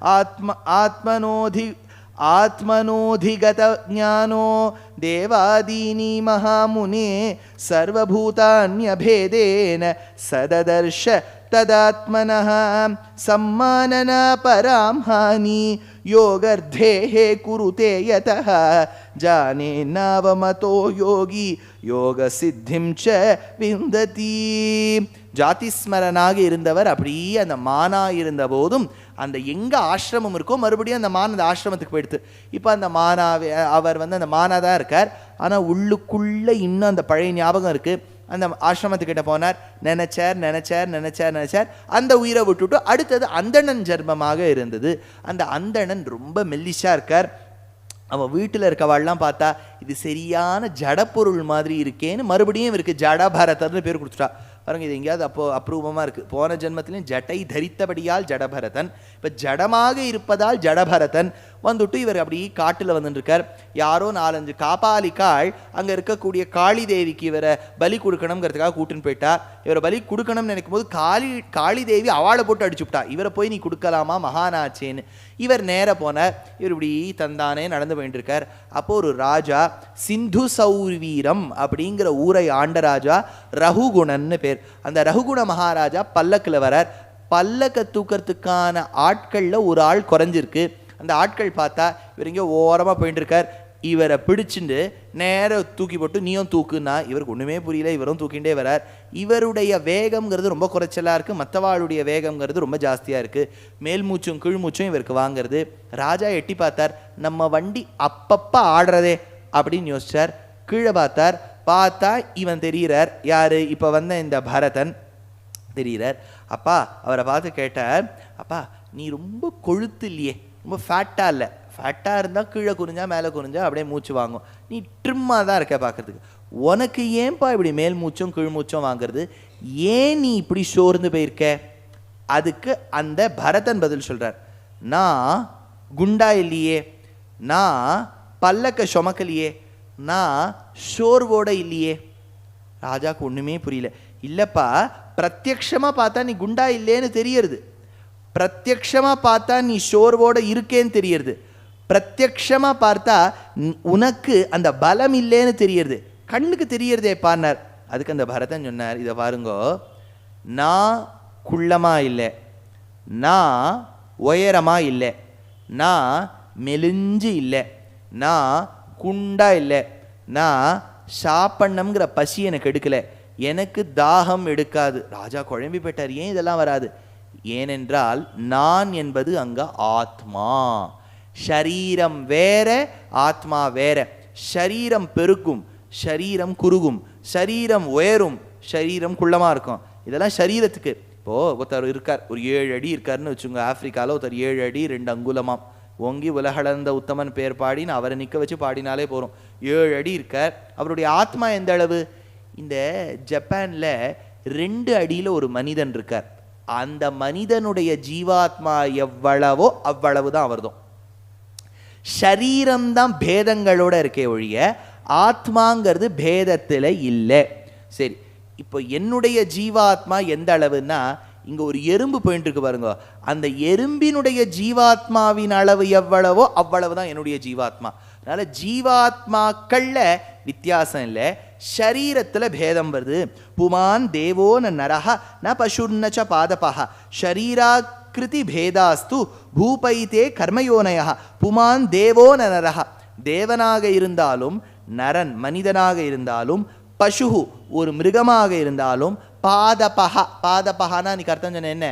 ஆத்ம ஆத்மனோதி आत्मनोधिगतज्ञानो देवादीनि महामुने सर्वभूतान्यभेदेन सददर्श तदात्मनः सम्मानना परां हानि योगर्धेः कुरुते यतः जाने नावमतो योगी யோகசித்திம் ச விந்ததி ஜாதிஸ்மரனாக இருந்தவர் அப்படியே அந்த மானா இருந்த போதும் அந்த எங்கே ஆசிரமம் இருக்கோ மறுபடியும் அந்த மான் அந்த ஆசிரமத்துக்கு போயிடுது. இப்போ அந்த மானாவே அவர் வந்து அந்த மானாக தான் இருக்கார். ஆனால் உள்ளுக்குள்ளே இன்னும் அந்த பழைய ஞாபகம் இருக்குது அந்த ஆசிரமத்துக்கிட்ட போனார். நினச்சார் நினச்சார் நினச்சார் நினச்சார். அந்த உயிரை விட்டுட்டு அடுத்தது அந்தணன் ஜென்மமாக இருந்தது. அந்த அந்தணன் ரொம்ப மெல்லிஷாக இருக்கார். அவன் வீட்டில் இருக்கவாள்லாம் பார்த்தா இது சரியான ஜடப்பொருள் மாதிரி இருக்கேன்னு மறுபடியும் இவருக்கு ஜடபரதர்னு பேர் கொடுத்துட்டா. பாருங்க இது எங்கேயாவது அப்போ அப்ரூபமாக இருக்குது போன ஜென்மத்திலையும் ஜட்டை தரித்தபடியால் ஜடபரதன். இப்போ ஜடமாக இருப்பதால் ஜடபரதன். வந்துட்டு இவர் அப்படி காட்டில் வந்துட்டுருக்கார். யாரோ நாலஞ்சு காப்பாளிக்காள் அங்கே இருக்கக்கூடிய காளி தேவிக்கு இவரை பலி கொடுக்கணுங்கிறதுக்காக கூட்டின்னு போயிட்டா. இவரை பலி கொடுக்கணும்னு நினைக்கும் போது காளி காளி தேவி அவளை போட்டு அடிச்சுவிட்டா இவரை போய் நீ கொடுக்கலாமா மகானாச்சேன்னு. இவர் நேர போனார். இவர் இப்படி தந்தானே நடந்து போயிட்டுருக்கார் அப்போ ஒரு ராஜா சிந்து சௌர்வீரம் அப்படிங்கிற ஊரை ஆண்ட ராஜா ரகுகுணன்னு பேர். அந்த ரகுகுண மகாராஜா பல்லக்கில் வரார். பல்லக்க தூக்கிறதுக்கான ஆட்களில் ஒரு ஆள் குறைஞ்சிருக்கு. அந்த ஆட்கள் பார்த்தா இவர் இங்கே ஓரமாக போயிட்டு இருக்கார் இவரை பிடிச்சிட்டு நேர தூக்கி போட்டு நீயும் தூக்குன்னா. இவருக்கு ஒன்றுமே புரியல இவரும் தூக்கிண்டே வரார். இவருடைய வேகம்ங்கிறது ரொம்ப குறைச்சலாக இருக்குது மற்றவாளுடைய வேகம்ங்கிறது ரொம்ப ஜாஸ்தியாக இருக்குது மேல் மூச்சும் கீழ் மூச்சும் இவருக்கு வாங்குறது. ராஜா எட்டி பார்த்தார் நம்ம வண்டி அப்பப்போ ஆடுறதே அப்படின்னு யோசிச்சார். கீழே பார்த்தார் பார்த்தா இவன் தெரிகிறார் யார்? இப்போ வந்த இந்த பரதன். தெரிகிறார் அப்பா அவரை பார்த்து கேட்டார் அப்பா நீ ரொம்ப கொழுத்து இல்லையே. ரொம்ப ஃபேட்டாக இல்லை. ஃபேட்டாக இருந்தால் கீழே குறிஞ்சா மேலே குறிஞ்சா அப்படியே மூச்சு வாங்கும். நீ ட்ரிம்மாக தான் இருக்க பார்க்கறதுக்கு. உனக்கு ஏன்பா இப்படி மேல் மூச்சும் கீழ் மூச்சும் வாங்குறது? ஏன் நீ இப்படி சோர்ந்து போயிருக்க? அதுக்கு அந்த பரதன் பதில் சொல்கிறார் நான் குண்டா இல்லையே. நான் பல்லக்க சுமக்கலையே. நான் சோர்வோட இல்லையே. ராஜாவுக்கு ஒன்றுமே புரியல. இல்லைப்பா பிரத்யக்ஷமாக பார்த்தா நீ குண்டா இல்லையேன்னு தெரியறது. பிரத்யக்ஷமாக பார்த்தா நீ சோர்வோட இருக்கேன்னு தெரியறது. பிரத்யக்ஷமாக பார்த்தா உனக்கு அந்த பலம் இல்லைன்னு தெரியறது. கண்ணுக்கு தெரியறதே பாருனார். அதுக்கு அந்த பரதன் சொன்னார் இதை பாருங்கோ நான் குள்ளமாக இல்லை. நான் உயரமாக இல்லை. நான் மெலிஞ்சு இல்லை. நான் குண்டா இல்லை. நான் சாப்பண்ணம்ங்கிற பசி எனக்கு எடுக்கலை. எனக்கு தாகம் எடுக்காது. ராஜா குழம்பி போயிட்டார். ஏன் இதெல்லாம் வராது? ஏனென்றால் நான் என்பது அங்கே ஆத்மா. ஷரீரம் வேற ஆத்மா வேற. ஷரீரம் பெருக்கும் ஷரீரம் குறுகும். ஷரீரம் உயரும் ஷரீரம் குள்ளமாக இருக்கும். இதெல்லாம் சரீரத்துக்கு இப்போது ஒருத்தர் இருக்கார் ஒரு ஏழு அடி இருக்காருன்னு வச்சுங்க ஆப்பிரிக்கால ஒருத்தர் ஏழு அடி ரெண்டு அங்குலமாம். ஓங்கி உலகளந்த உத்தமன் பேர் பாடின்னு அவரை நிற்க வச்சு பாடினாலே போகிறோம் ஏழு அடி இருக்கார். அவருடைய ஆத்மா எந்த அளவு? இந்த ஜப்பானில் ரெண்டு அடியில் ஒரு மனிதன் இருக்கார். அந்த மனிதனுடைய ஜீவாத்மா எவ்வளவோ அவ்வளவு தான் அவர்தான் ஷரீரம்தான் பேதங்களோட இருக்கே ஒழிய ஆத்மாங்கிறது பேதத்தில் இல்லை. சரி இப்போ என்னுடைய ஜீவாத்மா எந்த அளவுன்னா இங்கே ஒரு எறும்பு போயிட்டு இருக்கு பாருங்க. அந்த எறும்பினுடைய ஜீவாத்மாவின் அளவு எவ்வளவோ அவ்வளவு தான் என்னுடைய ஜீவாத்மா. அதனால் ஜீவாத்மாக்களில் வித்தியாசம் இல்லை. ஷரீரத்தில் பேதம் வருது. புமான் தேவோ ந நரஹ ந பசுர்ன பாதபா ஷரீராக்கிருதி பேதாஸ்து பூபைத்தே கர்மயோனய புமான் தேவோ ந நரஹ. தேவனாக இருந்தாலும் நரன் மனிதனாக இருந்தாலும் பசுஹு ஒரு மிருகமாக இருந்தாலும் பாதபஹ பாதபஹனா நீ அர்த்தம் சொன்ன என்ன?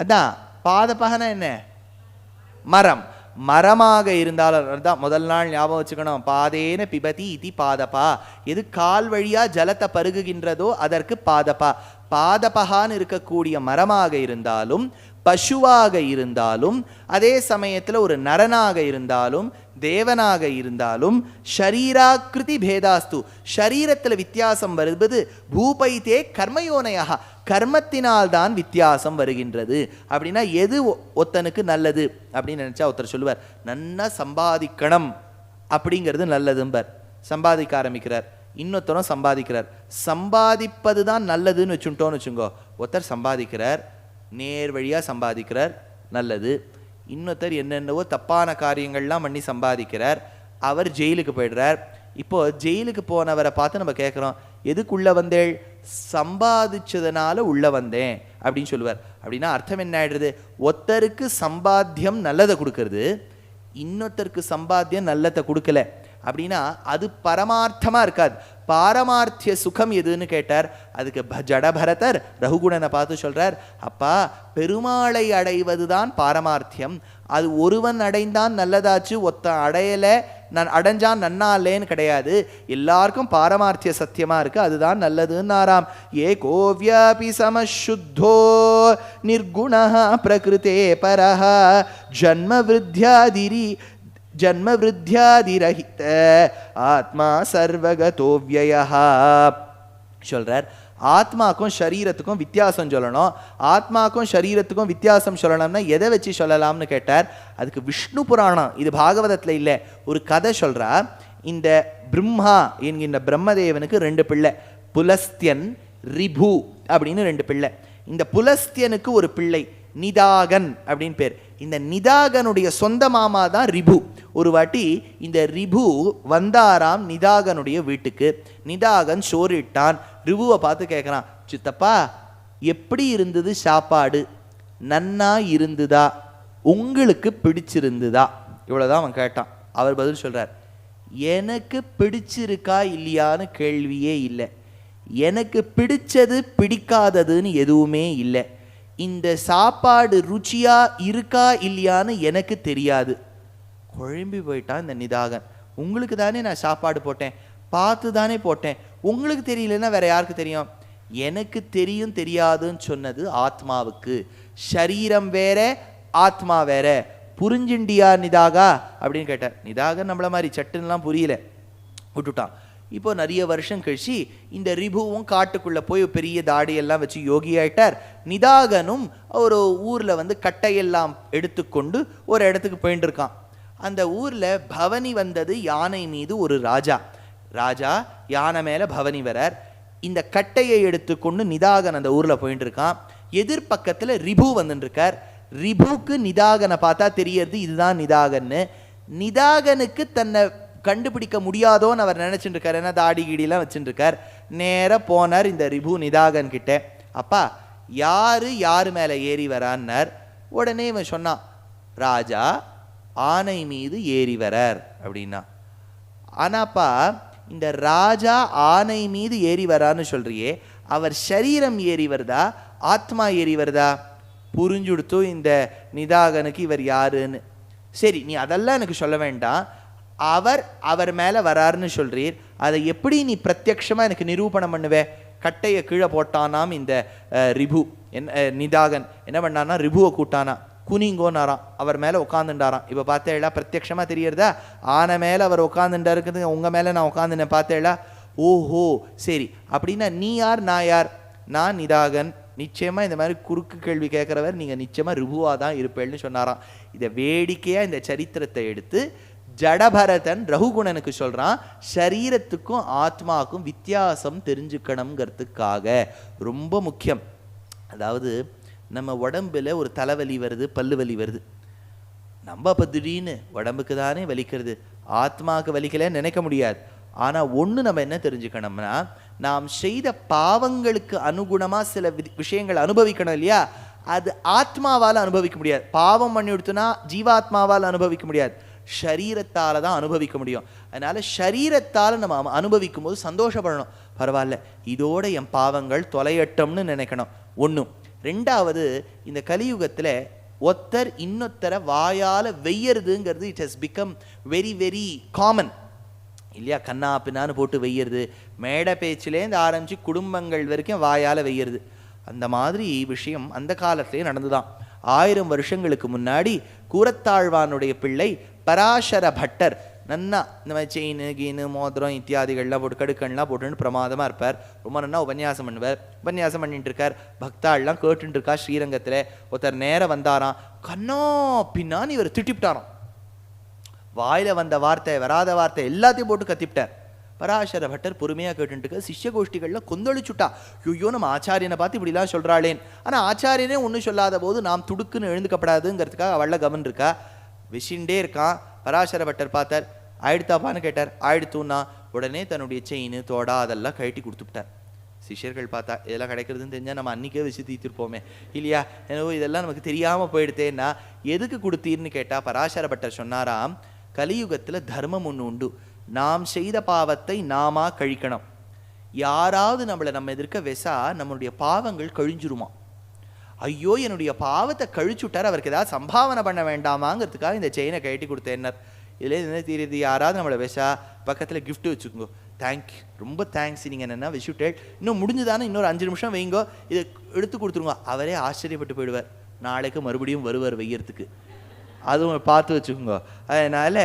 அதான் பாதபஹனா என்ன? மரம். மரமாக இருந்தாலும் தான் முதல் நாள் ஞாபகம் வச்சுக்கணும். பாதேன பிபதி இதி பாதபா. எது கால் வழியா ஜலத்தை பருகுகின்றதோ அதற்கு பாதபா. பாதபகான்னு இருக்கக்கூடிய மரமாக இருந்தாலும் பசுவாக இருந்தாலும் அதே சமயத்தில் ஒரு நரனாக இருந்தாலும் தேவனாக இருந்தாலும் ஷரீராக்கிருதி பேதாஸ்து. ஷரீரத்தில் வித்தியாசம் வருவது பூபைத்தே கர்மயோனையாக கர்மத்தினால் தான் வித்தியாசம் வருகின்றது. அப்படின்னா எது ஒ- நல்லது அப்படின்னு நினச்சா ஒருத்தர் சொல்லுவார் நன்னா சம்பாதிக்கணும். அப்படிங்கிறது நல்லதும்பர். சம்பாதிக்க ஆரம்பிக்கிறார். இன்னொருத்தரும் சம்பாதிக்கிறார். சம்பாதிப்பது தான் நல்லதுன்னு வச்சுட்டோன்னு வச்சுங்கோ. ஒருத்தர் சம்பாதிக்கிறார் நேர் வழியாக சம்பாதிக்கிறார் நல்லது. இன்னொருத்தர் என்னென்னவோ தப்பான காரியங்கள்லாம் பண்ணி சம்பாதிக்கிறார். அவர் ஜெயிலுக்கு போயிடுறார். இப்போ ஜெயிலுக்கு போனவரை பார்த்து நம்ம கேட்குறோம் எதுக்குள்ள வந்தேள்? சம்பாதிச்சதுனால உள்ள வந்தேன் அப்படின்னு சொல்லுவார். அப்படின்னா அர்த்தம் என்ன ஆயிடுறது? ஒருத்தருக்கு சம்பாத்தியம் நல்லதை கொடுக்கறது இன்னொருத்தருக்கு சம்பாத்தியம் நல்லதை கொடுக்கல. அப்படின்னா அது பரமார்த்தமாக இருக்காது. பாரமார்த்திய சுகம் எதுன்னு கேட்டார். அதுக்கு ப- ஜடபரதர் ரகுகுணனை பார்த்து சொல்றார் அப்பா பெருமாளை அடைவதுதான் பாரமார்த்தியம். அது ஒருவன் அடைந்தான் நல்லதாச்சு ஒத்த அடையலை நான் அடைஞ்சான் நன்னாலேன்னு கிடையாது. எல்லாருக்கும் பாரமார்த்திய சத்தியமா இருக்கு அதுதான் நல்லதுன்னாராம். ஏ கோவியாபி சமசுத்தோ நிர்குணா பிரகிருதே பரஹ. ஜன்ம விருத்தியாதிரி ஜன்ம ஆத்மா சர்வகதோ வியயா சொல்றார். ஆத்மாக்கும் சரீரத்துக்கும் வித்தியாசம் சொல்லணும். ஆத்மாக்கும் சரீரத்துக்கும் வித்தியாசம் சொல்லணும்னா எதை வச்சு சொல்லலாம்னு கேட்டார்? அதுக்கு விஷ்ணு புராணம் இது பாகவதத்தில் இல்லை. ஒரு கதை சொல்றா. இந்த பிரம்மா என்கின்ற பிரம்மதேவனுக்கு ரெண்டு பிள்ளை. புலஸ்தியன் ரிபு அப்படின்னு ரெண்டு பிள்ளை. இந்த புலஸ்தியனுக்கு ஒரு பிள்ளை நிதாகன் அப்படின்னு பேர். இந்த நிதாகனுடைய சொந்த மாமா தான் ரிபு. ஒரு வாட்டி இந்த ரிபு வந்தாராம் நிதாகனுடைய வீட்டுக்கு. நிதாகன் சோறிட்டான். ரிபுவை பார்த்து கேட்குறான் சித்தப்பா எப்படி இருந்தது சாப்பாடு? நன்னா இருந்ததா? உங்களுக்கு பிடிச்சிருந்துதா? இவ்வளோதான் அவன் கேட்டான். அவர் பதில் சொல்கிறார் எனக்கு பிடிச்சிருக்கா இல்லையான்னு கேள்வியே இல்லை. எனக்கு பிடிச்சது பிடிக்காததுன்னு எதுவுமே இல்லை. இந்த சாப்பாடு ருச்சியா இருக்கா இல்லையான்னு எனக்கு தெரியாது. குழம்பி போயிட்டான் இந்த நிதாகன். உங்களுக்கு தானே நான் சாப்பாடு போட்டேன். பார்த்து தானே போட்டேன். உங்களுக்கு தெரியலன்னா வேற யாருக்கு தெரியும்? எனக்கு தெரியும் தெரியாதுன்னு சொன்னது ஆத்மாவுக்கு. சரீரம் வேற ஆத்மா வேற. புரிஞ்சுண்டியா நிதாகா? அப்படின்னு கேட்டார். நிதாகன் நம்மள மாதிரி சட்டுன்னுலாம் புரியல. விட்டுட்டான். இப்போ நிறைய வருஷம் கழிச்சு இந்த ரிபுவும் காட்டுக்குள்ளே போய் பெரிய தாடியெல்லாம் வச்சு யோகி ஆயிட்டார் நிதாகனும் ஒரு ஊரில் வந்து கட்டையெல்லாம் எடுத்துக்கொண்டு ஒரு இடத்துக்கு போயிட்டு இருக்கான் அந்த ஊரில் பவனி வந்தது யானை மீது ஒரு ராஜா. ராஜா யானை மேலே பவனி வரார். இந்த கட்டையை எடுத்துக்கொண்டு நிதாகன் அந்த ஊரில் போயிட்டு இருக்கான் எதிர்பக்கத்தில் ரிபு வந்துட்டுருக்கார் ரிபுக்கு நிதாகனை பார்த்தா தெரியறது இதுதான் நிதாகன்னு. நிதாகனுக்கு தன்னை கண்டுபிடிக்க முடியாதோன்னு அவர் நினைச்சிட்டு இருக்கார் ஏன்னா தாடி கீடிலாம் வச்சுட்டு இருக்கார் போனார் இந்த ரிபு நிதாகன் கிட்ட. அப்பா யார் யார் மேலே ஏறி வரான்னார். உடனே இவன் சொன்னான் ராஜா ஆனை மீது ஏறி வரார் அப்படின்னா. ஆனாப்பா இந்த ராஜா ஆனை மீது ஏறி வரான்னு சொல்றியே அவர் சரீரம் ஏறி வருதா ஆத்மா ஏறி வருதா? புரிஞ்சுடுத்து இந்த நிதாகனுக்கு இவர் யாருன்னு. சரி நீ அதெல்லாம் எனக்கு சொல்ல வேண்டாம். அவர் அவர் மேலே வராருன்னு சொல்கிறீர் அதை எப்படி நீ பிரத்யக்ஷமாக எனக்கு நிரூபணம் பண்ணுவே? கட்டையை கீழே போட்டானாம் இந்த ரிபு. என்ன நிதாகன் என்ன பண்ணானா ரிபுவை கூட்டானா. குனிங்கோனாராம். அவர் மேலே உட்காந்துட்டாராம் இப்போ பார்த்தேளா பிரத்யக்ஷமாக தெரியறதா ஆனை மேலே அவர் உட்காந்துட்டா இருக்குது உங்கள் மேலே நான் உட்காந்துனேன் பார்த்தேளா? ஓஹோ சரி. அப்படின்னா நீ யார் நான் யார்? நான் நிதாகன். நிச்சயமாக இந்த மாதிரி குறுக்கு கேள்வி கேட்குறவர் நீங்கள் நிச்சயமாக ரிபுவாக தான் இருப்பேள்னு சொன்னாராம். இதை வேடிக்கையாக இந்த சரித்திரத்தை எடுத்து ஜடபரதன் ரகுகுணனுக்கு சொல்கிறான் சரீரத்துக்கும் ஆத்மாவுக்கும் வித்தியாசம் தெரிஞ்சுக்கணுங்கிறதுக்காக ரொம்ப முக்கியம். அதாவது நம்ம உடம்பில் ஒரு தலைவலி வருது பல்லு வலி வருது. நம்ம அப்போ திடீர்னு உடம்புக்கு தானே வலிக்கிறது ஆத்மாவுக்கு வலிக்கலன்னு நினைக்க முடியாது. ஆனால் ஒன்று நம்ம என்ன தெரிஞ்சுக்கணும்னா நாம் செய்த பாவங்களுக்கு அனுகுணமாக சில வி- விஷயங்கள் அனுபவிக்கணும் இல்லையா? அது ஆத்மாவால் அனுபவிக்க முடியாது. பாவம் பண்ணி கொடுத்தோன்னா ஜீவாத்மாவால் அனுபவிக்க முடியாது. ஷரீரத்தால் தான் அனுபவிக்க முடியும். அதனால் ஷரீரத்தால் நம்ம அனுபவிக்கும் போது சந்தோஷப்படணும். பரவாயில்ல. இதோட என் பாவங்கள் தொலையட்டம்னு நினைக்கணும். ஒன்றும் ரெண்டாவது இந்த கலியுகத்தில் ஒத்தர் இன்னொத்தரை வாயால் வெய்யறதுங்கிறது it has become very very common இல்லையா? கண்ணா பின்னான்னு போட்டு வெய்யறது. மேடை பேச்சிலேருந்து ஆரம்பித்து குடும்பங்கள் வரைக்கும் வாயால் வெய்யறது. அந்த மாதிரி விஷயம் அந்த காலத்திலே நடந்துதான். ஆயிரம் வருஷங்களுக்கு முன்னாடி கூரத்தாழ்வானுடைய பிள்ளை பராசர பட்டர். நன்னா இந்த மாதிரி செயின் கீனு மோதிரம் இத்தியாதிகள்லாம் போட்டு கடுக்கண்லாம் போட்டுன்னு பிரமாதமா இருப்பார். ரொம்ப நல்லா உபன்யாசம் பண்ணுவார். உபன்யாசம் பண்ணிட்டு இருக்கார் பக்தாள்லாம் கேட்டுட்டு இருக்கா ஸ்ரீரங்கத்துல. ஒருத்தர் நேரம் வந்தாராம். கண்ணா பின்னான்னு இவர் திட்டிவிட்டாராம் வாயில வந்த வார்த்தை வராத வார்த்தை எல்லாத்தையும் போட்டு கத்திவிட்டார் பராசர பட்டர் பொறுமையாக கேட்டுட்டு சிஷ்ய கோஷ்டிகளில் கொந்தளிச்சுட்டா. ஐயோ நம்ம ஆச்சாரியனை பார்த்து இப்படிலாம் சொல்கிறாளேன் ஆனால் ஆச்சாரியனே ஒன்றும் சொல்லாத போது நாம் துடுக்குன்னு எழுந்துக்கப்படாதுங்கிறதுக்காக அவள கவன் இருக்கா விஷிண்டே இருக்கான். பராசர பட்டர் பார்த்தார். ஆயிடுத்தாப்பான்னு கேட்டார். ஆயிடுத்துன்னா உடனே தன்னுடைய செயின் தோடா அதெல்லாம் கழட்டி கொடுத்துட்டார் சிஷ்யர்கள் பார்த்தா இதெல்லாம் கிடைக்கிறதுன்னு தெரிஞ்சால் நம்ம அன்றைக்கே வச்சு தீர்த்திருப்போமே. இல்லையா? எனவே இதெல்லாம் நமக்கு தெரியாமல் போயிடுத்தேன்னா எதுக்கு கொடுத்தீர்னு கேட்டால் பராசர பட்டர் சொன்னாராம் கலியுகத்தில் தர்மம் ஒன்று உண்டு. நாம் செய்த பாவத்தை நாமா கழிக்கணும். யாராவது நம்மளை நம்ம எதிர்க்க வெசா நம்மளுடைய பாவங்கள் கழிஞ்சிருமா? ஐயோ என்னுடைய பாவத்தை கழிச்சுட்டார் அவருக்கு ஏதாவது சம்பாவனை பண்ண வேண்டாமாங்கிறதுக்காக இந்த செயினை கட்டி கொடுத்தேன்னர் இதில் என்ன தெரியுது யாராவது நம்மளை விஷா பக்கத்தில் கிஃப்ட்டு வச்சுக்கோங்க. தேங்க் ரொம்ப தேங்க்ஸ் நீங்கள் என்னென்னா விஷுட்டேட் இன்னும் முடிஞ்சுதானே இன்னொரு அஞ்சு நிமிஷம் வைங்கோ. இதை எடுத்து கொடுத்துருங்க. அவரே ஆச்சரியப்பட்டு போயிடுவார். நாளைக்கு மறுபடியும் வருவார் வெய்யறதுக்கு அதுவும் பார்த்து வச்சுக்கோங்க. அதனால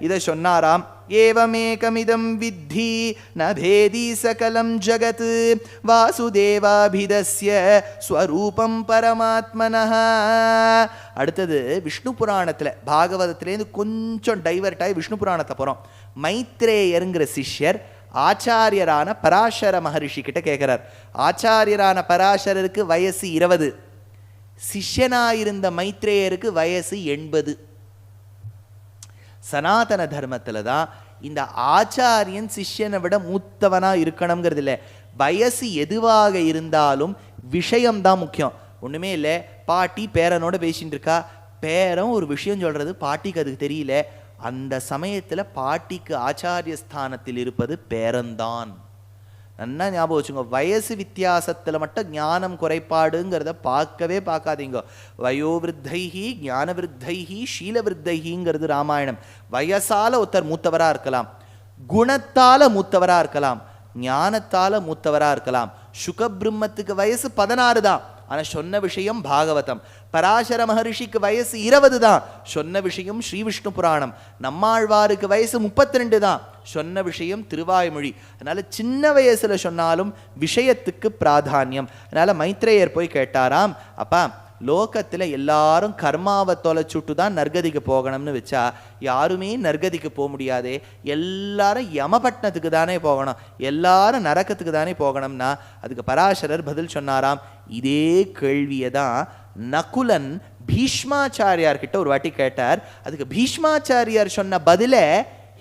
இதை சொன்னாராம் ஏவமேகமிதம் வித்தி நபேதி சகலம் ஜகத் வாசுதேவாபிதஸ்ய ஸ்வரூபம் பரமாத்மனா அடுத்தது விஷ்ணு புராணத்தில் பாகவதத்துலேருந்து கொஞ்சம் டைவர்ட் ஆகி விஷ்ணு புராணத்தை போகிறோம் மைத்ரேயருங்கிற சிஷ்யர் ஆச்சாரியரான பராசர மகரிஷி கிட்ட கேட்குறார் ஆச்சாரியரான பராசரருக்கு வயசு இருபது. சிஷ்யனாயிருந்த மைத்ரேயருக்கு வயசு எண்பது. சனாதன தர்மத்தில் தான் இந்த ஆச்சாரியன் சிஷ்யனை விட மூத்தவனா இருக்கணுங்கிறது இல்லை வயசு எதுவாக இருந்தாலும் விஷயம்தான் முக்கியம். ஒன்றுமே இல்லை. பாட்டி பேரனோட பேசிகிட்டு இருக்கா பேரன் ஒரு விஷயம் சொல்றது பாட்டிக்கு அதுக்கு தெரியல. அந்த சமயத்தில் பாட்டிக்கு ஆச்சாரிய ஸ்தானத்தில் இருப்பது பேரன்தான். நல்லா ஞாபகம் வச்சுங்க வயசு வித்தியாசத்தில் மட்டும் ஞானம் குறைபாடுங்கிறத பார்க்கவே பார்க்காதீங்க. வயோவிருத்தைஹி ஞான விருத்தைஹி விருத்தைஹிங்கிறது ராமாயணம். வயசால ஒருத்தர் மூத்தவராக இருக்கலாம். குணத்தால மூத்தவராக இருக்கலாம். ஞானத்தால மூத்தவராக இருக்கலாம். சுகபிரம்மத்துக்கு வயசு பதினாறு தான். ஆனால் சொன்ன விஷயம் பாகவதம். பராசர மகரிஷிக்கு வயசு இருபது தான். சொன்ன விஷயம் ஸ்ரீ விஷ்ணு புராணம். நம்மாழ்வாருக்கு வயசு முப்பத்தி ரெண்டு தான். சொன்ன விஷயம் திருவாய்மொழி. அதனால் சின்ன வயசுல சொன்னாலும் விஷயத்துக்கு பிராதானியம். அதனால் மைத்ரேயர் போய் கேட்டாராம் அப்பா லோகத்தில் எல்லாரும் கர்மாவை தொலைச்சுட்டு தான் நர்கதிக்கு போகணும்னு வச்சா யாருமே நர்கதிக்கு போக முடியாது. எல்லாரும் யமபட்டினத்துக்கு தானே போகணும். எல்லாரும் நரக்கத்துக்கு தானே போகணும்னா அதுக்கு பராசரர் பதில் சொன்னாராம். இதே கேள்வியை தான் நகுலன் பீஷ்மாச்சாரியார்கிட்ட ஒரு வாட்டி கேட்டார். அதுக்கு பீஷ்மாச்சாரியார் சொன்ன பதிலே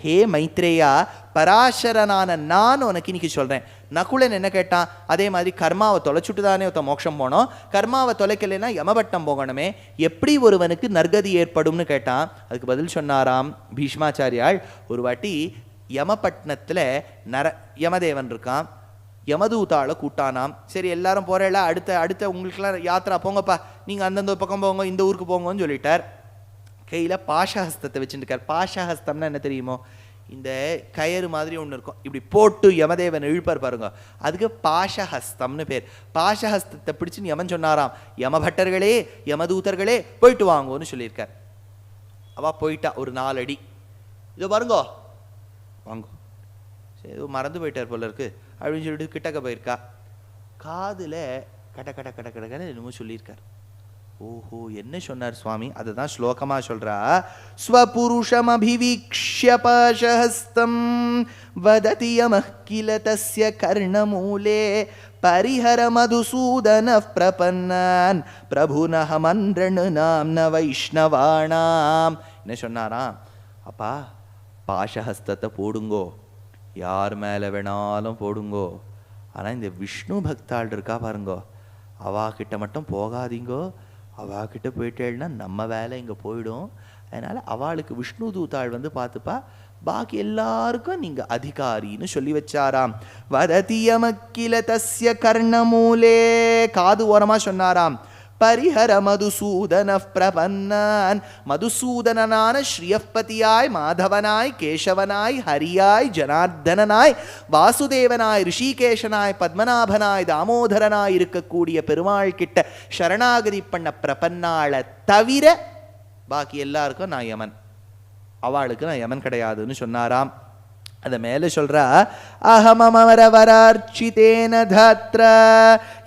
ஹே மைத்ரேயா பராசரனான நான் உனக்கு இன்னைக்கு சொல்கிறேன் நகுலன் என்ன கேட்டான் அதே மாதிரி கர்மாவை தொலைச்சுட்டு தானே ஒருத்த மோட்சம் போனோம். கர்மாவை தொலைக்கலைன்னா யமபட்டம் போகணுமே. எப்படி ஒருவனுக்கு நற்கதி ஏற்படும்னு கேட்டான் அதுக்கு பதில் சொன்னாராம் பீஷ்மாச்சாரியாள் ஒரு வாட்டி யமபட்னத்தில் நர யமதேவன் இருக்கான். யமதூதாளை கூட்டானாம். சரி எல்லாரும் போகிறேல அடுத்த அடுத்த உங்களுக்கெல்லாம் யாத்திரா போங்கப்பா. நீங்கள் அந்தந்த பக்கம் போங்க இந்த ஊருக்கு போங்கன்னு சொல்லிட்டார். கையில் பாஷஹஸ்தத்தை வச்சுருக்கார் பாஷஹஸ்தம்னா என்ன தெரியுமோ? இந்த கயறு மாதிரி ஒன்று இருக்கும். இப்படி போட்டு யமதேவன் இழுப்பார் பாருங்க. அதுக்கு பாஷஹஸ்தம்னு பேர். பாஷஹஸ்தத்தை பிடிச்சுன்னு யமன் சொன்னாராம். யமபட்டர்களே யமதூதர்களே போயிட்டு வாங்கோன்னு சொல்லியிருக்கார். அவா போயிட்டா ஒரு நாலு அடி இதோ பாருங்கோ. வாங்கோ. சரி ஏதோ மறந்து போயிட்டார் போல இருக்கு. அப்படின்னு சொல்லிட்டு கிட்டக்க போயிருக்கா. காதில் கட கட கட கடகன்னு என்னமோ சொல்லியிருக்கார். ஓஹோ என்ன சொன்னார் சுவாமி? அதை தான் ஸ்லோகமா சொல்றா. அபிவீக்ஷ பாசஹஸ்தம் வததி யமः கில தஸ்ய கர்ணமூலே பரிஹர மதுசூதன பிரபன்னான் பிரபுனஹ மன்றணு நாம்ன வைஷ்ணவானாம் என்ன சொன்னாராம் அப்பா பாஷஹஸ்தத்தை போடுங்கோ யார் மேலே வேணாலும் போடுங்கோ ஆனால் இந்த விஷ்ணு பக்தாள் இருக்கா பாருங்கோ அவா கிட்ட மட்டும் போகாதீங்கோ அவா போயிட்டேன்னா நம்ம வேலை இங்கே போயிடும். அதனால் அவளுக்கு விஷ்ணு தூத்தாள் வந்து பார்த்துப்பா பாக்கி எல்லாருக்கும் நீங்க அதிகாரின்னு சொல்லி வச்சாராம். வததியமக்கில தஸ்ய கர்ணமூலே காது ஓரமாக சொன்னாராம். பரிஹர மதுசூதன பிரபன்னான் மதுசூதனனான ஸ்ரீயப்பதியாய் மாதவனாய் கேசவனாய் ஹரியாய் ஜனார்தனனாய் வாசுதேவனாய் ரிஷிகேஷனாய் பத்மநாபனாய் தாமோதரனாய் இருக்கக்கூடிய பெருமாள் கிட்ட சரணாகதி பண்ண பிரபன்னாளை தவிர பாக்கி எல்லாருக்கும் நான் யமன் அவளுக்கு நான் யமன் கிடையாதுன்னு சொன்னாராம் அந்த மேல சொல்றா அகமமரவரார்ச்சிதேன தாத்ர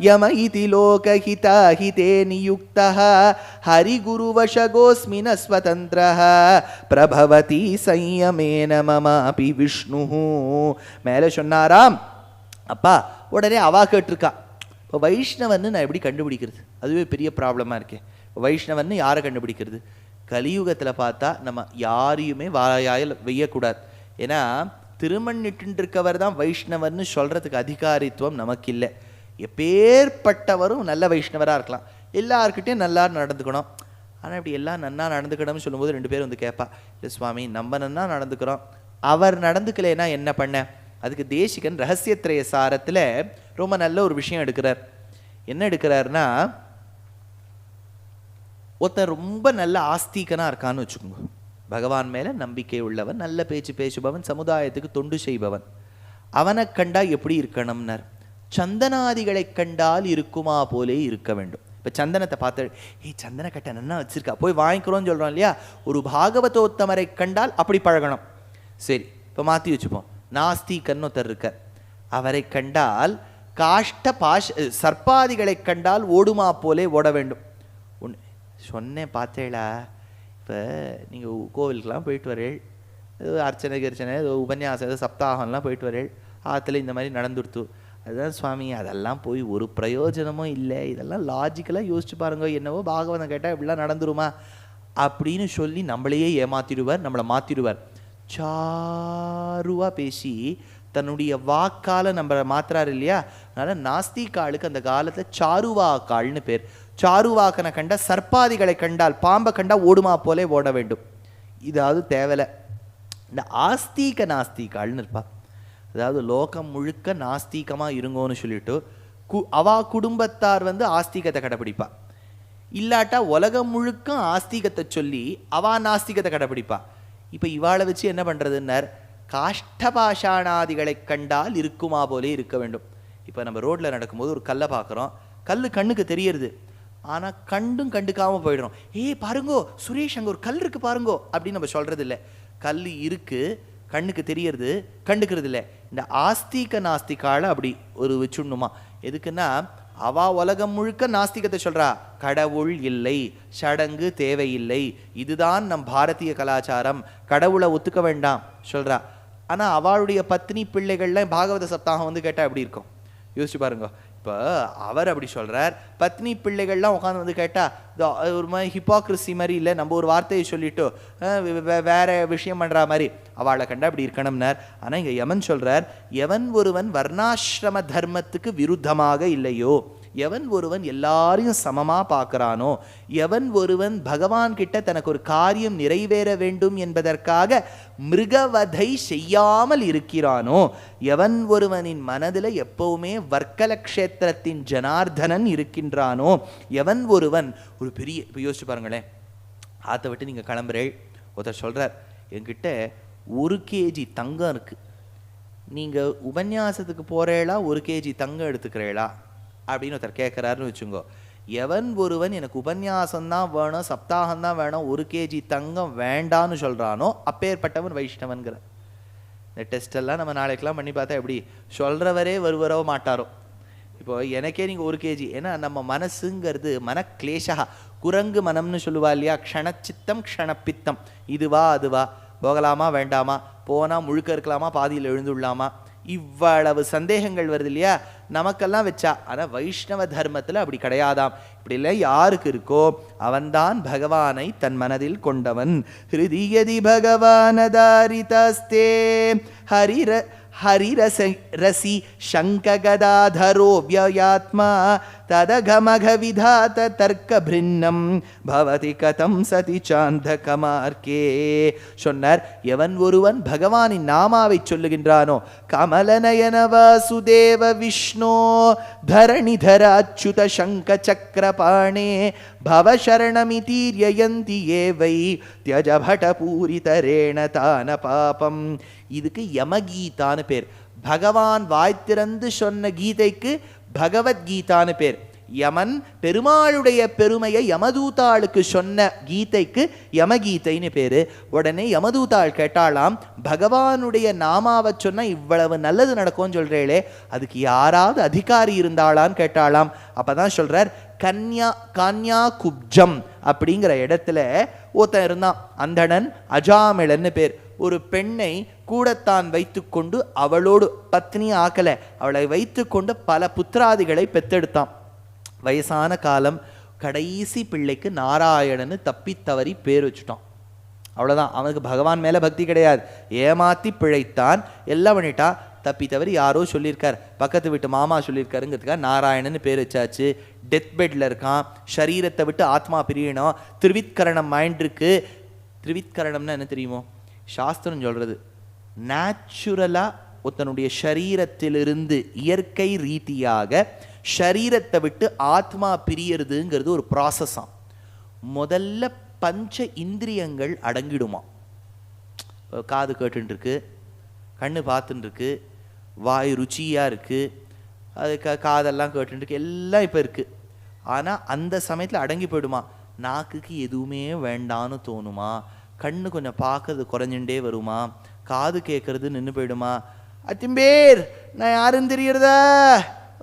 யம இதி லோகஹிதாஹிதே நியுக்தः ஹரிகுருவசகோஸ்மி ந பிரபவதி சையமேன மமாபி விஷ்ணு மேல சொன்னாராம் அப்பா உடனே அவா கேட்டிருக்கா இப்போ வைஷ்ணவன்னு நான் எப்படி கண்டுபிடிக்கிறது அதுவே பெரிய ப்ராப்ளமாக இருக்கேன் வைஷ்ணவன்னு யாரை கண்டுபிடிக்கிறது கலியுகத்தில் பார்த்தா நம்ம யாரையுமே வாயால் வெய்யக்கூடாது ஏன்னா திருமண்ணிட்டு இருக்கவர் தான் வைஷ்ணவர்னு சொல்கிறதுக்கு அதிகாரித்துவம் நமக்கு இல்லை எப்பேற்பட்டவரும் நல்ல வைஷ்ணவராக இருக்கலாம். எல்லாருக்கிட்டையும் நல்லா நடந்துக்கணும். ஆனால் இப்படி எல்லாம் நன்னா நடந்துக்கணும்னு சொல்லும்போது ரெண்டு பேரும் வந்து கேட்பா இல்லை சுவாமி நம்ம நன்னா நடந்துக்கிறோம். அவர் நடந்துக்கலைன்னா என்ன பண்ண? அதுக்கு தேசிகன் ரகசியத்திரைய சாரத்தில் ரொம்ப நல்ல ஒரு விஷயம் எடுக்கிறார். என்ன எடுக்கிறாருன்னா ஒருத்தன் ரொம்ப நல்ல ஆஸ்திகனாக இருக்கான்னு வச்சுக்கோங்க. பகவான் மேலே நம்பிக்கை உள்ளவன் நல்ல பேச்சு பேசுபவன் சமுதாயத்துக்கு தொண்டு செய்பவன். அவனை கண்டா எப்படி இருக்கணும்னர்? சந்தனாதிகளை கண்டால் இருக்குமா போலே இருக்க வேண்டும். இப்போ சந்தனத்தை பார்த்து ஏய் சந்தன கட்டை நன்னா வச்சிருக்கா? போய் வாங்கிக்கிறோம்னு சொல்கிறோம் இல்லையா? ஒரு பாகவதோத்தமரை கண்டால் அப்படி பழகணும். சரி இப்போ மாற்றி வச்சுப்போம். நாஸ்தி கண்ணொத்தர் இருக்க அவரை கண்டால் காஷ்ட பாஷ சர்ப்பாதிகளை கண்டால் ஓடுமா போலே ஓட வேண்டும். ஒன்று சொன்னேன் பார்த்தேளா? இப்போ நீங்கள் கோவிலுக்கெலாம் போயிட்டு வரேள். ஏதோ அர்ச்சனை கர்ச்சனை ஏதோ உபன்யாசம் ஏதோ சப்தாகம்லாம் போயிட்டு வரேள். ஆற்றுல இந்த மாதிரி நடந்துடுத்து. அதுதான் சுவாமி அதெல்லாம் போய் ஒரு பிரயோஜனமும் இல்லை. இதெல்லாம் லாஜிக்கலாக யோசிச்சு பாருங்க. என்னவோ பாகவதம் கேட்டால் இப்படிலாம் நடந்துருமா? அப்படின்னு சொல்லி நம்மளையே ஏமாத்திடுவார் நம்மளை மாற்றிடுவார் சாருவாக பேசி தன்னுடைய வாக்கால நம்ம மாத்துறாரு இல்லையா? அதனால நாஸ்திகாளுக்கு அந்த காலத்துல சாருவாக்கால்னு பேர். சாருவாக்கனை கண்ட சர்ப்பாதிகளை கண்டால் பாம்பை கண்டால் ஓடுமா போலே ஓட வேண்டும். இதாவது தேவலை. இந்த ஆஸ்தீக நாஸ்திகால்னு இருப்பா. அதாவது லோகம் முழுக்க நாஸ்தீகமாக இருங்கோன்னு சொல்லிட்டு கு அவா குடும்பத்தார் வந்து ஆஸ்தீகத்தை கடைப்பிடிப்பா இல்லாட்டா உலகம் முழுக்க ஆஸ்திகத்தை சொல்லி அவா நாஸ்திகத்தை கடைப்பிடிப்பா இப்போ இவாளை வச்சு என்ன பண்ணுறதுன்னர் காஷ்டபாஷாணாதிகளை கண்டால் இருக்குமா போலே இருக்க வேண்டும். இப்போ நம்ம ரோட்டில் நடக்கும்போது ஒரு கல்லை பார்க்குறோம். கல் கண்ணுக்கு தெரியறது. ஆனால் கண்டும் கண்டுக்காம போயிடுறோம். ஏய் பாருங்கோ சுரேஷ் அங்கே ஒரு கல் இருக்கு பாருங்கோ அப்படின்னு நம்ம சொல்கிறது இல்லை கல் இருக்கு கண்ணுக்கு தெரியறது கண்டுக்கிறது இல்லை இந்த ஆஸ்திக நாஸ்திகால அப்படி ஒரு வச்சுடணுமா எதுக்குன்னா அவா உலகம் முழுக்க நாஸ்திகத்தை சொல்றா. கடவுள் இல்லை சடங்கு தேவையில்லை இதுதான் நம் பாரதிய கலாச்சாரம் கடவுளை ஒத்துக்க வேண்டாம் சொல்றா. ஆனா அவளுடைய பத்னி பிள்ளைகள்லாம் பாகவத சப்தாகம் வந்து கேட்டா எப்படி இருக்கும்? யோசிச்சு பாருங்க. இப்போ அவர் அப்படி சொல்கிறார் பத்னி பிள்ளைகள்லாம் உட்காந்து வந்து கேட்டால் ஒரு மாதிரி ஹிப்போக்ரஸி மாதிரி இல்லை நம்ம ஒரு வார்த்தையை சொல்லிட்டு வே- வே- வேற விஷயம் பண்ணுற மாதிரி. அவளை கண்டா அப்படி இருக்கணும்னார். ஆனால் இங்கே யமன் சொல்கிறார் எவன் ஒருவன் வர்ணாசிரம தர்மத்துக்கு விருத்தமாக இல்லையோ எவன் ஒருவன் எல்லாரையும் சமமாக பார்க்குறானோ எவன் ஒருவன் பகவான் கிட்ட தனக்கு ஒரு காரியம் நிறைவேற வேண்டும் என்பதற்காக மிருகவதை செய்யாமல் இருக்கிறானோ எவன் ஒருவனின் மனதில் எப்பவுமே வர்க்கல க்ஷேத்திரத்தின் ஜனார்தனன் இருக்கின்றானோ எவன் ஒருவன் ஒரு பெரிய இப்போ யோசிச்சு பாருங்களேன். ஆற்றை விட்டு நீங்கள் கிளம்புறேள் ஒருத்தர் சொல்கிறார் என்கிட்ட ஒரு கேஜி தங்கம் இருக்குது நீங்கள் உபன்யாசத்துக்கு போகிறேளா ஒரு கேஜி தங்கம் எடுத்துக்கிறேளா? அப்படின்னு ஒருத்தர் கேட்குறாருன்னு வச்சுங்கோ. எவன் ஒருவன் எனக்கு உபன்யாசம் தான் வேணும் சப்தாகம் தான் வேணும் ஒரு கேஜி தங்கம் வேண்டான்னு சொல்கிறானோ அப்பேற்பட்டவன் வைஷ்ணவன்கிற. இந்த டெஸ்ட் எல்லாம் நம்ம நாளைக்கெல்லாம் பண்ணி பார்த்தா எப்படி? சொல்கிறவரே வருவரோ மாட்டாரோ. இப்போ எனக்கே நீங்கள் ஒரு கேஜி ஏன்னா நம்ம மனசுங்கிறது மனக்லேஷா குரங்கு மனம்னு சொல்லுவா இல்லையா? க்ஷணச்சித்தம் க்ஷணப்பித்தம். இதுவா அதுவா? போகலாமா வேண்டாமா? போனால் முழுக்க இருக்கலாமா? பாதியில் எழுந்துள்ளாமா இவ்வளவு சந்தேகங்கள் வருது இல்லையா? நமக்கெல்லாம் வச்சா ஆனால் வைஷ்ணவ தர்மத்தில் அப்படி கிடையாதாம். இப்படி இல்லை யாருக்கு இருக்கோ அவன்தான் பகவானை தன் மனதில் கொண்டவன். ஹிருதியதி பகவானதாரிதாஸ்தே. ஹரிர ஹரிரச ரசி சங்ககதாதரோ வியயாத்மா ததகமக விதாத தர்க்க பிரின்னம் பவதி கதம் சதி சாந்தகமார்க்கே சொன்னார் எவன் ஒருவன் பகவானின் நாமாவை சொல்லுகின்றானோ கமலநயன வாசுதேவ விஷ்ணோ தரணிதர அச்சுத சங்க சக்கரபாணே பவசரணமிதீரியயந்தி ஏவை தியஜபட பூரிதரேண தான பாபம் இதுக்கு யமகீதான்னு பேர். பகவான் வாய் திறந்து சொன்ன கீதைக்கு பகவத்கீதான்னு பேர். யமன் பெருமாளுடைய பெருமையை யமதூதாளுக்கு சொன்ன கீதைக்கு யமகீதைன்னு பேரு. உடனே யமதூதாள் கேட்டாலாம் பகவானுடைய நாமாவை சொன்னா இவ்வளவு நல்லது நடக்கும்னு சொல்றேளே அதுக்கு யாராவது அதிகாரி இருந்தாளான்னு கேட்டாலாம் அப்பதான் சொல்றார் கன்யா கான்யா குப்ஜம் அப்படிங்கிற இடத்துல ஒருத்தன் இருந்தான். அந்தணன் அஜாமிளன்னு பேர். ஒரு பெண்ணை கூடத்தான் வைத்துக்கொண்டு அவளோடு பத்னி ஆக்கலை. அவளை வைத்துக்கொண்டு பல புத்திராதிகளை பெத்தெடுத்தான். வயசான காலம் கடைசி பிள்ளைக்கு நாராயணன்னு தப்பி தவறி பேர் வச்சுட்டான். அவ்வளோதான் அவனுக்கு பகவான் மேலே பக்தி கிடையாது. ஏமாத்தி பிழைத்தான். எல்லாம் பண்ணிட்டான் தப்பி தவறி யாரோ சொல்லியிருக்கார். பக்கத்து வீட்டு மாமா சொல்லியிருக்காருங்கிறதுக்காக நாராயணன்னு பேர் வச்சாச்சு. டெத் பெட்டில் இருக்கான். சரீரத்தை விட்டு ஆத்மா பிரியணும். திருவித்கரணம் மைண்ட் இருக்கு. திருவித்கரணம்னா என்ன தெரியுமோ? சாஸ்திரம் சொல்றது. நேச்சுரலாக ஒருத்தனுடைய சரீரத்திலிருந்து இயற்கை ரீதியாக சரீரத்தை விட்டு ஆத்மா பிரியறதுங்கிறது ஒரு ப்ராசஸாம் முதல்ல பஞ்ச இந்திரியங்கள் அடங்கிடுமா காது கேட்டுருக்கு கண்ணு பார்த்துட்டுருக்கு வாய் ருச்சியாக இருக்குது அது க காதெல்லாம் கேட்டுருக்கு எல்லாம் இப்போ இருக்குது ஆனால் அந்த சமயத்தில் அடங்கி போயிடுமா? நாக்குக்கு எதுவுமே வேண்டான்னு தோணுமா? கண்ணு கொஞ்சம் பார்க்கறது குறைஞ்சுட்டே வருமா? காது கேட்குறது நின்று போயிடுமா? அத்திம்பேர் நான் யாருன்னு தெரியறதா?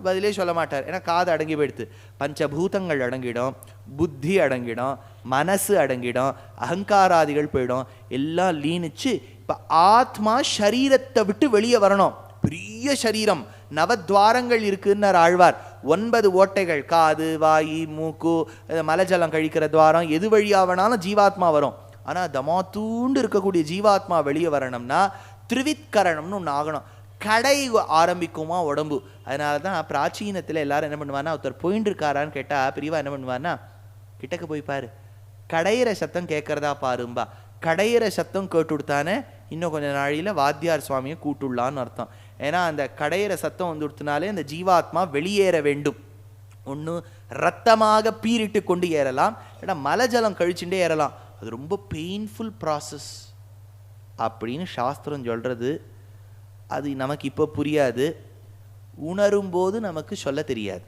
பதிலே சொல்ல மாட்டார். ஏன்னா காது அடங்கி போயிடுது பஞ்சபூதங்கள் அடங்கிடும் புத்தி அடங்கிடும் மனசு அடங்கிடும் அகங்காராதிகள் போயிடும். எல்லாம் லீனிச்சு இப்போ ஆத்மா சரீரத்தை விட்டு வெளியே வரணும். பெரிய சரீரம் நவத்வாரங்கள் இருக்குன்னார் ஆழ்வார். ஒன்பது ஓட்டைகள் காது வாய் மூக்கு மலஜலம் கழிக்கிற துவாரம் எது வழியாவணாலும் ஜீவாத்மா வரும். ஆனால் தமாத்தூண்டு இருக்கக்கூடிய ஜீவாத்மா வெளியே வரணும்னா திருவித்கரணம்னு ஒன்று ஆகணும். கடை ஆரம்பிக்குமா உடம்பு. அதனால தான் பிராச்சீனத்தில் எல்லாரும் என்ன பண்ணுவான்னா ஒருத்தர் போயின்னு இருக்காரான்னு கேட்டால் பிரிவா என்ன பண்ணுவான்னா கிட்டக்க போய் பாரு. கடையிற சத்தம் கேட்கறதா பாரும்பா. கடையிற சத்தம் கேட்டு கொடுத்தானே இன்னும் கொஞ்ச நாழியில் வாத்தியார் சுவாமியை கூட்டுள்ளான்னு அர்த்தம். ஏன்னா அந்த கடையிற சத்தம் வந்துடுத்துனாலே அந்த ஜீவாத்மா வெளியேற வேண்டும். ஒன்று ரத்தமாக பீறிட்டு கொண்டு ஏறலாம். இல்லைன்னா மலஜலம் கழிச்சுட்டே ஏறலாம். அது ரொம்ப பெயின்ஃபுல் ப்ராசஸ் அப்படின்னு சாஸ்திரம் சொல்கிறது அது நமக்கு இப்போ புரியாது. உணரும்போது நமக்கு சொல்ல தெரியாது.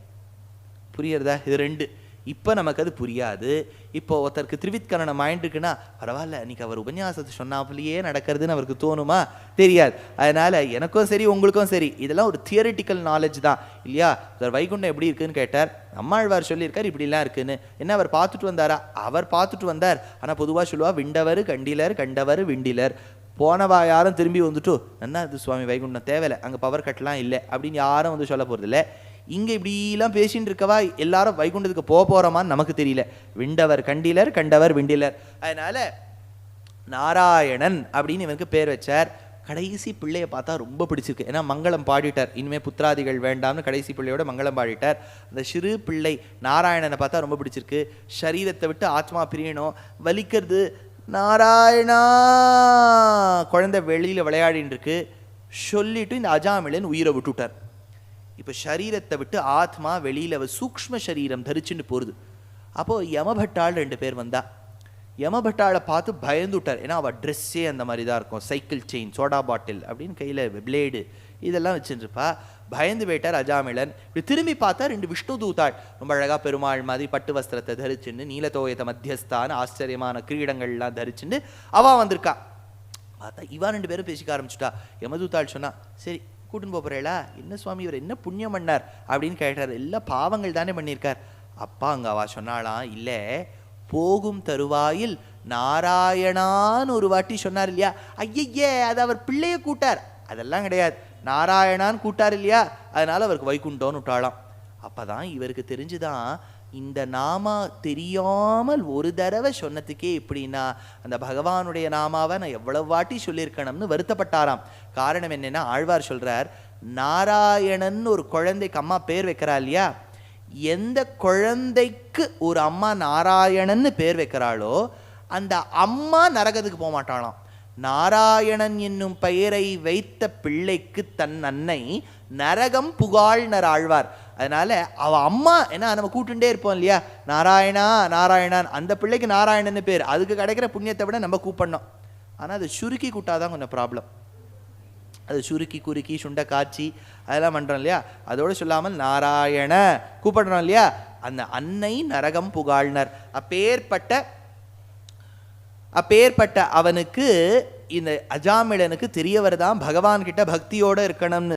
புரியுறதா இது ரெண்டு. இப்போ நமக்கு அது புரியாது. இப்போ ஒருத்தருக்கு திருவித்கரணம் ஆயிட்டுருக்குன்னா பரவாயில்ல இன்னைக்கு அவர் உபன்யாசத்தை சொன்னாப்புலையே நடக்கிறதுன்னு அவருக்கு தோணுமா? தெரியாது. அதனால் எனக்கும் சரி உங்களுக்கும் சரி இதெல்லாம் ஒரு தியரிட்டிக்கல் நாலேஜ் தான். இல்லையா? சார் வைகுண்டம் எப்படி இருக்குன்னு கேட்டார். நம்மாழ்வார் சொல்லியிருக்கார் இப்படிலாம் இருக்குன்னு. என்ன அவர் பார்த்துட்டு வந்தாரா? அவர் பார்த்துட்டு வந்தார். ஆனால் பொதுவாக சொல்லுவா விண்டவர் கண்டிலர் கண்டவர் விண்டிலர். போனவா யாரும் திரும்பி வந்துட்டு என்ன இது சுவாமி வைகுண்டம் தேவையில்லை. அங்கே பவர் கட்லாம் இல்லை. அப்படின்னு யாரும் வந்து சொல்ல போகிறதில்ல இங்கே இப்படிலாம் பேசின்னு இருக்கவா? எல்லாரும் வைகுண்டத்துக்கு போக போகிறோமான்னு நமக்கு தெரியல. விண்டவர் கண்டிலர் கண்டவர் விண்டிலர். அதனால் நாராயணன் அப்படின்னு இவனுக்கு பேர் வச்சார். கடைசி பிள்ளையை பார்த்தா ரொம்ப பிடிச்சிருக்கு. ஏன்னா மங்களம் பாடிட்டார். இனிமேல் புத்திராதிகள் வேண்டாம்னு கடைசி பிள்ளையோட மங்களம் பாடிட்டார். அந்த சிறு பிள்ளை நாராயணனை பார்த்தா ரொம்ப பிடிச்சிருக்கு. சரீரத்தை விட்டு ஆத்மா பிரியணும். வலிக்கிறது நாராயணா! குழந்தை வெளியில் விளையாடின்னு இருக்கு. சொல்லிட்டு இந்த அஜாமிலன் உயிரை விட்டுட்டார். இப்போ சரீரத்தை விட்டு ஆத்மா வெளியில் சூக்ஷ்ம சரீரம் தரிச்சுன்னு போகிறது அப்போது யமபட்டாள் ரெண்டு பேர் வந்தா. யமபட்டாளை பார்த்து பயந்துட்டார். ஏன்னா அவள் ட்ரெஸ்ஸே அந்த மாதிரி தான் இருக்கும். சைக்கிள் செயின் சோடா பாட்டில் அப்படின்னு கையில் பிளேடு இதெல்லாம் வச்சுருப்பா பயந்து போயிட்டார் அஜாமிளன். இப்படி திரும்பி பார்த்தா ரெண்டு விஷ்ணு தூத்தாள் ரொம்ப அழகாக பெருமாள் மாதிரி பட்டு வஸ்திரத்தை தரிச்சுன்னு நீலத்தோயத்தை மத்தியஸ்தான ஆச்சரியமான கிரீடங்கள்லாம் தரிச்சுன்னு அவா வந்திருக்கா. பார்த்தா இவா ரெண்டு பேரும் பேசிக்க ஆரம்பிச்சுட்டா. யமதூத்தாள் சொன்னா சரி கூட்டின்னு போகிறேளா போறேளா என்ன சுவாமி இவர் என்ன புண்ணியம் பண்ணார்? அப்படின்னு கேட்டார். எல்லா பாவங்கள் தானே பண்ணியிருக்கார். அப்பா அங்கே அவ சொன்னாலாம் இல்லை. போகும் தருவாயில் நாராயணான்னு ஒரு வாட்டி சொன்னார் இல்லையா? ஐயையே அது அவர் பிள்ளைய கூட்டார். அதெல்லாம் கிடையாது. நாராயணான்னு கூட்டார் இல்லையா? அதனால அவருக்கு வைகுண்டோன்னு விட்டாளாம். அப்பதான் இவருக்கு தெரிஞ்சுதான் இந்த நாமா தெரியாமல் ஒரு தடவை சொன்னதுக்கே எப்படின்னா அந்த பகவானுடைய நாமாவை நான் எவ்வளவு வாட்டி சொல்லியிருக்கணும்னு வருத்தப்பட்டாராம். காரணம் என்னென்னா ஆழ்வார் சொல்கிறார் நாராயணன் ஒரு குழந்தைக்கு அம்மா பேர் வைக்கிறா இல்லையா? எந்த குழந்தைக்கு ஒரு அம்மா நாராயணன்னு பேர் வைக்கிறாளோ அந்த அம்மா நரகத்துக்கு போக மாட்டாளாம். நாராயணன் என்னும் பெயரை வைத்த பிள்ளைக்கு தன் அன்னை நரகம் புகாழ்னர் ஆழ்வார். அதனால அவ அம்மா என்ன நம்ம கூட்டுண்டே இருப்போம் இல்லையா? நாராயணா நாராயணான். அந்த பிள்ளைக்கு நாராயணன்னு பேர். அதுக்கு கிடைக்கிற புண்ணியத்தை விட நம்ம கூப்பிடணும். ஆனால் அது சுருக்கி கூட்டாதான் கொஞ்சம் ப்ராப்ளம் அது சுருக்கி குறுக்கி சுண்டை காய்ச்சி அதெல்லாம் பண்ணுறோம் இல்லையா? அதோடு சொல்லாமல் நாராயண கூப்பிடுறோம் இல்லையா? அந்த அன்னை நரகம் புகாழ்னர். அப்பேற்பட்ட அப்பேற்பட்ட அவனுக்கு இந்த அஜாமிழனுக்கு தெரியவர் தான் பகவான்கிட்ட பக்தியோடு பக்தியோட இருக்கணும்னு.